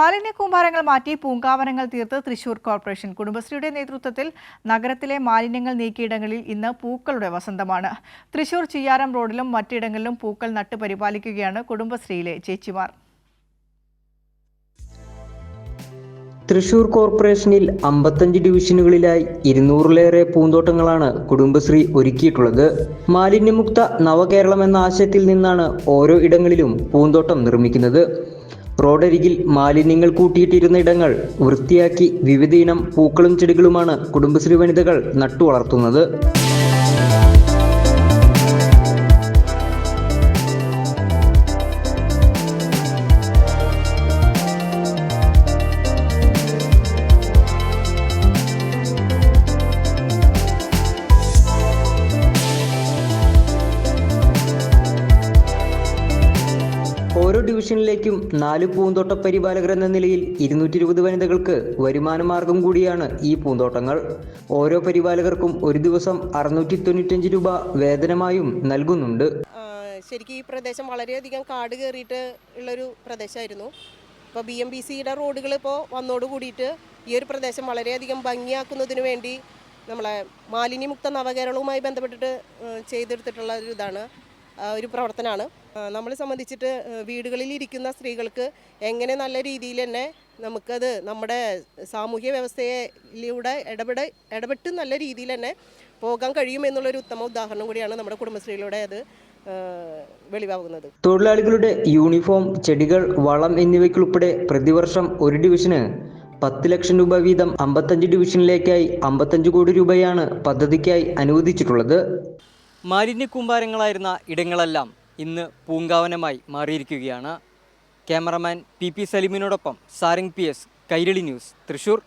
മാലിന്യ കൂമ്പാരങ്ങൾ മാറ്റി പൂങ്കാവനങ്ങൾ തീർത്ത് തൃശൂർ കോർപ്പറേഷൻ. കുടുംബശ്രീയുടെ നേതൃത്വത്തിൽ നഗരത്തിലെ മാലിന്യങ്ങൾ നീക്കിയിടങ്ങളിൽ ഇന്ന് പൂക്കളുടെ വസന്തമാണ്. തൃശൂർ ചിയ്യാരം റോഡിലും മറ്റിടങ്ങളിലും പൂക്കൾ നട്ട് പരിപാലിക്കുകയാണ് കുടുംബശ്രീയിലെ ചേച്ചിമാർ. തൃശൂർ കോർപ്പറേഷനിൽ അമ്പത്തഞ്ച് ഡിവിഷനുകളിലായി ഇരുന്നൂറിലേറെ പൂന്തോട്ടങ്ങളാണ് കുടുംബശ്രീ ഒരുക്കിയിട്ടുള്ളത്. മാലിന്യമുക്ത നവകേരളം എന്ന ആശയത്തിൽ നിന്നാണ് ഓരോ ഇടങ്ങളിലും പൂന്തോട്ടം നിർമ്മിക്കുന്നത്. റോഡരികിൽ മാലിന്യങ്ങൾ കൂട്ടിയിട്ടിരുന്ന ഇടങ്ങൾ വൃത്തിയാക്കി വിവിധയിനം പൂക്കളും ചെടികളുമാണ് കുടുംബശ്രീ വനിതകൾ നട്ടുവളർത്തുന്നത്. ഓരോ ഡിവിഷനിലേക്കും നാല് പൂന്തോട്ട പരിപാലകർ എന്ന നിലയിൽ ഇരുന്നൂറ്റി ഇരുപത് വനിതകൾക്ക് വരുമാനമാർഗം കൂടിയാണ് ഈ പൂന്തോട്ടങ്ങൾ. ഓരോ പരിപാലകർക്കും ഒരു ദിവസം അറുന്നൂറ്റി തൊണ്ണൂറ്റഞ്ച് രൂപ വേതനമായും നൽകുന്നുണ്ട്. ശരിക്കും ഈ പ്രദേശം വളരെയധികം കാട് കയറിയിട്ട് ഉള്ളൊരു പ്രദേശമായിരുന്നു. ഇപ്പോൾ ബി എം ബി സിയുടെ റോഡുകൾ ഇപ്പോൾ വന്നോട് കൂടിയിട്ട് ഈ ഒരു പ്രദേശം വളരെയധികം ഭംഗിയാക്കുന്നതിന് വേണ്ടി നമ്മളെ മാലിന്യമുക്ത നവകേരളവുമായി ബന്ധപ്പെട്ടിട്ട് ചെയ്തെടുത്തിട്ടുള്ള ഒരു ഇതാണ്. ഒരു പ്രവർത്തനമാണ് നമ്മളെ സംബന്ധിച്ചിട്ട് വീടുകളിൽ ഇരിക്കുന്ന സ്ത്രീകൾക്ക് എങ്ങനെ നല്ല രീതിയിൽ തന്നെ നമുക്കത് നമ്മുടെ സാമൂഹ്യ വ്യവസ്ഥയിലൂടെ ഇടപെട ഇടപെട്ട് നല്ല രീതിയിൽ തന്നെ പോകാൻ കഴിയുമെന്നുള്ളൊരു ഉത്തമ ഉദാഹരണം കൂടിയാണ് നമ്മുടെ കുടുംബശ്രീയിലൂടെ അത് വെളിവാകുന്നത്. തൊഴിലാളികളുടെ യൂണിഫോം ചെടികൾ വളം എന്നിവയ്ക്കുൾപ്പെടെ പ്രതിവർഷം ഒരു ഡിവിഷന് പത്ത് ലക്ഷം രൂപ വീതം അമ്പത്തഞ്ച് ഡിവിഷനിലേക്കായി അമ്പത്തഞ്ച് കോടി രൂപയാണ് പദ്ധതിക്കായി അനുവദിച്ചിട്ടുള്ളത്. മാലിന്യ കൂമ്പാരങ്ങളായിരുന്ന ഇടങ്ങളെല്ലാം ഇന്ന് പൂങ്കാവനമായി മാറിയിരിക്കുകയാണ്. Cameraman P P സലീമിനോടൊപ്പം Sarang P S Kairali news Thrissur.